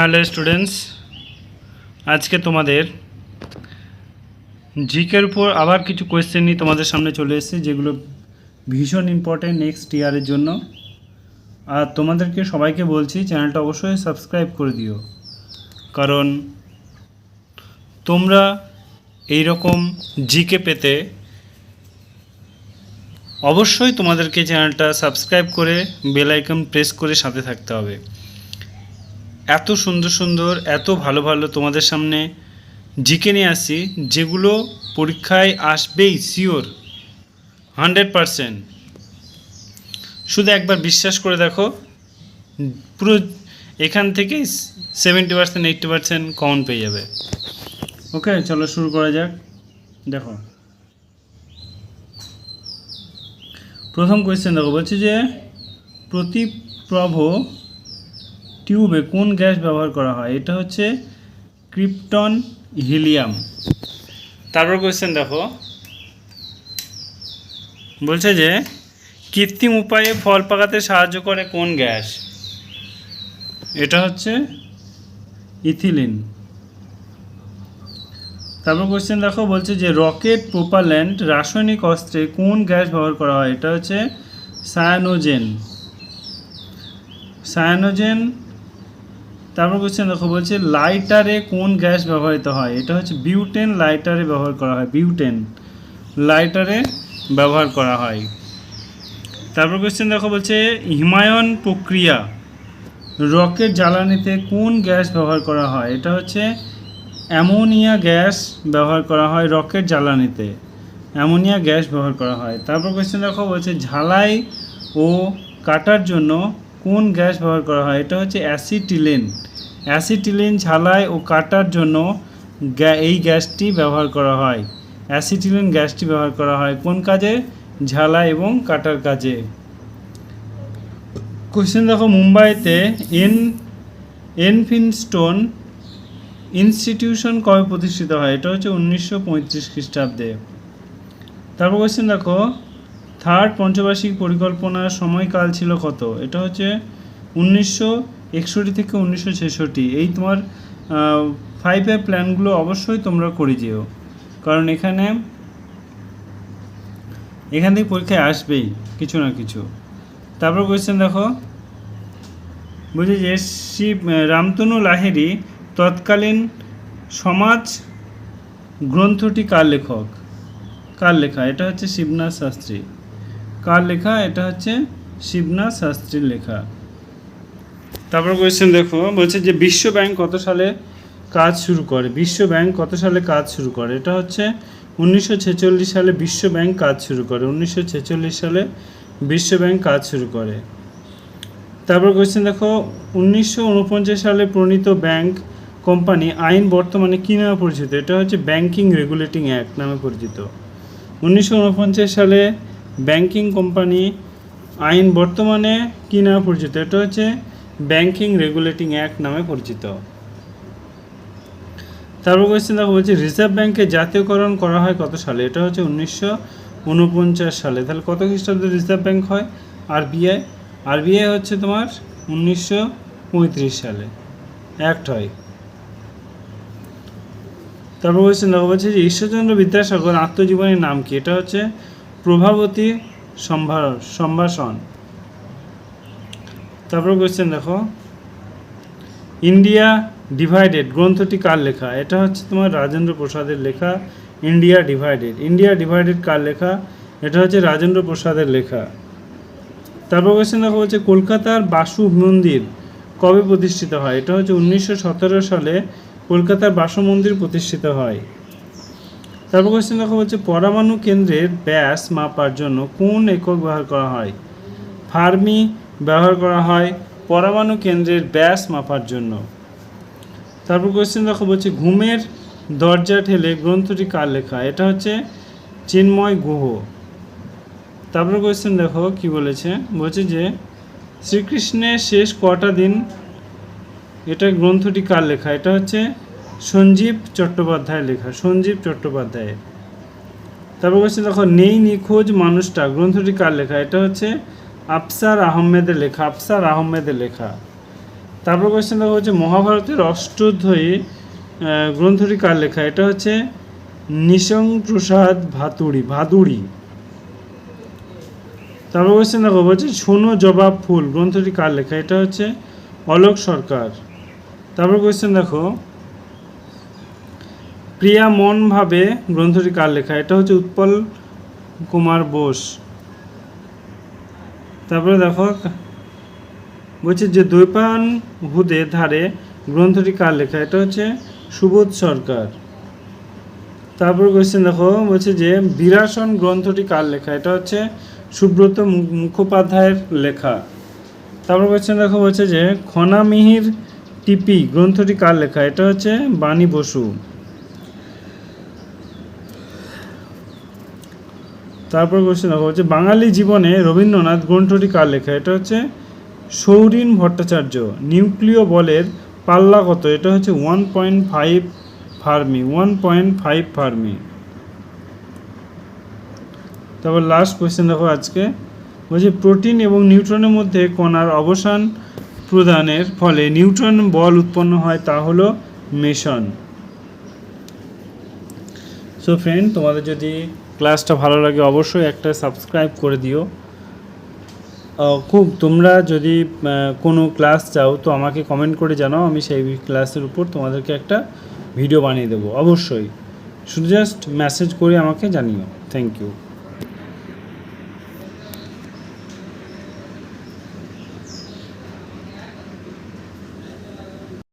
Hello students, আজকে তোমাদের জিকের উপর আবার কিছু কোয়েশ্চেন নিয়ে তোমাদের সামনে চলে এসেছে, যেগুলো ভীষণ ইম্পর্ট্যান্ট নেক্সট ইয়ারের জন্য। আর তোমাদেরকে সবাইকে বলছি, চ্যানেলটা অবশ্যই সাবস্ক্রাইব করে দিও। কারণ তোমরা এই রকম জিকে পেতে অবশ্যই তোমাদেরকে চ্যানেলটা সাবস্ক্রাইব করে বেল আইকন প্রেস করে সাথে থাকতে হবে। এত সুন্দর সুন্দর, এত ভালো ভালো তোমাদের সামনে জিকে নিয়ে আসি যেগুলো পরীক্ষায় আসবেই সিওর হান্ড্রেড পারসেন্ট শুধু একবার বিশ্বাস করে দেখো, পুরো এখান থেকেই seventy percent eighty percent common পেয়ে যাবে। ওকে চলো শুরু করা যাক। দেখো। প্রথম কোয়েশ্চেন দেখো, বলছি যে প্রতিপ্রভ টিউবে কোন গ্যাস ব্যবহার করা হয়? এটা হচ্ছে ক্রিপ্টন হিলিয়াম। তারপর কোয়েশ্চেন দেখো। বলছে যে, কৃত্রিম উপায়ে ফল পাকাতে সাহায্য করে কোন গ্যাস? এটা হচ্ছে ইথিলিন। তারপর কোয়েশ্চেন দেখো, বলছে যে, রকেট প্রোপাল্যান্ট রাসায়নিক অস্ত্রে কোন গ্যাস ব্যবহার করা হয়? এটা হচ্ছে সায়ানোজেন। সায়ানোজেন তারপর কোয়েশ্চেন দেখো, বলছে লাইটারে কোন গ্যাস ব্যবহৃত হয়? এটা হচ্ছে বিউটেন লাইটারে ব্যবহার করা হয় বিউটেন লাইটারে ব্যবহার করা হয়। তারপর কোয়েশ্চেন দেখো, বলছে হিমায়ন প্রক্রিয়া রকেট জ্বালানিতে কোন গ্যাস ব্যবহার করা হয়? এটা হচ্ছে অ্যামোনিয়া গ্যাস ব্যবহার করা হয় রকেট জ্বালানিতে। অ্যামোনিয়া গ্যাস ব্যবহার করা হয়। তারপর কোয়েশ্চেন দেখো, বলছে ঝালাই ও কাটার জন্য কোন গ্যাস ব্যবহার করা হয়? এটা হচ্ছে অ্যাসিটিলিন। অ্যাসিটিলিন ঝালাই ও কাটার জন্য এই গ্যাসটি ব্যবহার করা হয়। অ্যাসিটিলিন গ্যাসটি ব্যবহার করা হয় কোন কাজে? ঝালাই এবং কাটার কাজে। কোশ্চেন দেখো মুম্বাইতে এন এনফিনস্টোন ইনস্টিটিউশন কবে প্রতিষ্ঠিত হয়? এটা হচ্ছে উনিশশো পঁয়ত্রিশ খ্রিস্টাব্দে। তারপর কোশ্চেন দেখো, থার্ড পঞ্চবার্ষিক পরিকল্পনার সময়কাল ছিল কত? এটা হচ্ছে উনিশশো একষট্টি থেকে উনিশশো ছেষট্টি। এই তোমার ফাইভ এর প্ল্যানগুলো অবশ্যই তোমরা করে যেও। কারণ এখানে, এখান থেকে পরীক্ষায় আসবেই, কিছু না কিছু। তারপর কোয়েশ্চেন দেখো। বলছি যে শিব রামতনু লাহিড়ী তৎকালীন সমাজ গ্রন্থটি কার লেখক? কার লেখা? এটা হচ্ছে শিবনাথ শাস্ত্রী। কার লেখা? এটা হচ্ছে শিবনাথ শাস্ত্রীর লেখা। তারপর কোয়েশ্চেন দেখো, বলছে যে বিশ্ব ব্যাংক কত সালে কাজ শুরু করে? বিশ্ব ব্যাংক কত সালে কাজ শুরু করে? এটা হচ্ছে উনিশশো ছেচল্লিশ সালে বিশ্ব ব্যাংক কাজ শুরু করে। উনিশশো ছেচল্লিশ সালে বিশ্ব ব্যাংক কাজ শুরু করে। তারপর কোয়েশ্চেন দেখো, উনিশশো উনপঞ্চাশ সালে প্রণীত ব্যাংক কোম্পানি আইন বর্তমানে কী নামে পরিচিত? এটা হচ্ছে ব্যাংকিং রেগুলেটিং অ্যাক্ট নামে পরিচিত। উনিশশো উনপঞ্চাশ সালে ব্যাংকিং কোম্পানি আইন বর্তমানে কী নামে পরিচিত? এটা হচ্ছে ব্যাংকিং রেগুলেটিং অ্যাক্ট নামে পরিচিত। তারপর কোয়েশ্চেন দেখো, বলছি রিজার্ভ ব্যাংকে জাতীয়করণ করা হয় কত সালে? এটা হচ্ছে উনিশশো উনপঞ্চাশ সালে। তাহলে কত খ্রিস্টাব্দে রিজার্ভ ব্যাংক হয়? আরবিআই আরবিআই হচ্ছে তোমার উনিশশো পঁয়ত্রিশ সালে। অ্যাক্ট হয়। তারপর কোয়েশ্চেন দেখো, বলছে যে ঈশ্বরচন্দ্র বিদ্যাসাগর আত্মজীবনীর নাম কি? এটা হচ্ছে প্রভাবতী সম্ভাষণ। তারপর কোয়েশ্চেন দেখো। ইন্ডিয়া ডিভাইডেড গ্রন্থটি কার লেখা? এটা হচ্ছে তোমার রাজেন্দ্র প্রসাদের লেখা ইন্ডিয়া ডিভাইডেড ইন্ডিয়া ডিভাইডেড কার লেখা? এটা হচ্ছে রাজেন্দ্র প্রসাদের লেখা। তারপর কোয়েশ্চেন দেখো হচ্ছে, কলকাতার বাসু মন্দির কবে প্রতিষ্ঠিত হয়? এটা হচ্ছে উনিশশো সতেরো সালে কলকাতার বাসু মন্দির প্রতিষ্ঠিত হয়। তারপর কোয়েশ্চেন দেখো হচ্ছে, পরমাণু কেন্দ্রের ব্যাস মাপার জন্য কোন একক ব্যবহার করা হয়? ফার্মি ব্যবহার করা হয় পরমাণু কেন্দ্রের ব্যাস মাপার জন্য। তারপর কোয়েশ্চেন দেখো বলছে, ঘুমের দরজা ঠেলে গ্রন্থটি কার লেখা? এটা হচ্ছে চিন্ময় গুহ। তারপর কোয়েশ্চেন দেখো কি বলেছে? বলছে যে, শ্রীকৃষ্ণের শেষ কটা দিন এটা গ্রন্থটি কার লেখা? এটা হচ্ছে সঞ্জীব চট্টোপাধ্যায়ের লেখা, সঞ্জীব চট্টোপাধ্যায়ের। তারপর কোয়েশ্চেন দেখো, নেই নিখোঁজ মানুষটা, গ্রন্থটি কার লেখা? এটা হচ্ছে আফসার আহমেদের লেখা, আফসার আহমেদের লেখা। তারপর কোয়েশ্চেন দেখো হচ্ছে, মহাভারতের অষ্টধ্বয়ী গ্রন্থটি কার লেখা? এটা হচ্ছে নিশং প্রসাদ ভাতুড়ি, ভাদুড়ি। তারপর কোয়েশ্চেন দেখো, বলছে, শোনো জবাব ফুল, গ্রন্থটি কার লেখা? এটা হচ্ছে অলোক সরকার। তারপর কোয়েশ্চেন দেখো প্রিয়া মন ভাবে গ্রন্থটি কার লেখা? এটা হচ্ছে উৎপল কুমার বোস। তারপরে দেখো, বলছে যে দ্বৈপায়ন হুদে ধারে গ্রন্থটি কার লেখা? এটা হচ্ছে সুবোধ সরকার। তারপর কোয়েশ্চেন দেখো, বলছে যে বিরাসন গ্রন্থটি কার লেখা? এটা হচ্ছে সুব্রত মুখোপাধ্যায়ের লেখা। তারপর কোয়েশ্চেন দেখো, বলছে যে খনামিহির টিপি গ্রন্থটি কার লেখা? এটা হচ্ছে বাণী বসু। তারপর কোশ্চেন দেখো, হচ্ছে বাঙালি জীবনে রবীন্দ্রনাথ গ্রন্থটি কার লেখা? এটা হচ্ছে সৌরিন ভট্টাচার্য, নিউক্লিয় বলের পাল্লা কত? এটা হচ্ছে one point five fermi one point five fermi. তারপর লাস্ট কোয়েশ্চেন দেখো আজকে, বলছে প্রোটিন এবং নিউট্রনের মধ্যে কণার অবসান প্রদানের ফলে নিউট্রন বল উৎপন্ন হয় তা হলো মেশন। সো ফ্রেন্ড তোমাদের যদি ক্লাসটা ভালো লাগে অবশ্যই একটা সাবস্ক্রাইব করে দিও। খুব তোমরা যদি কোনো ক্লাস চাও, তো আমাকে কমেন্ট করে জানাও, আমি সেই ক্লাসের উপর তোমাদেরকে একটা ভিডিও বানিয়ে দেবো, অবশ্যই। শুধু জাস্ট মেসেজ করে আমাকে জানিও। Thank you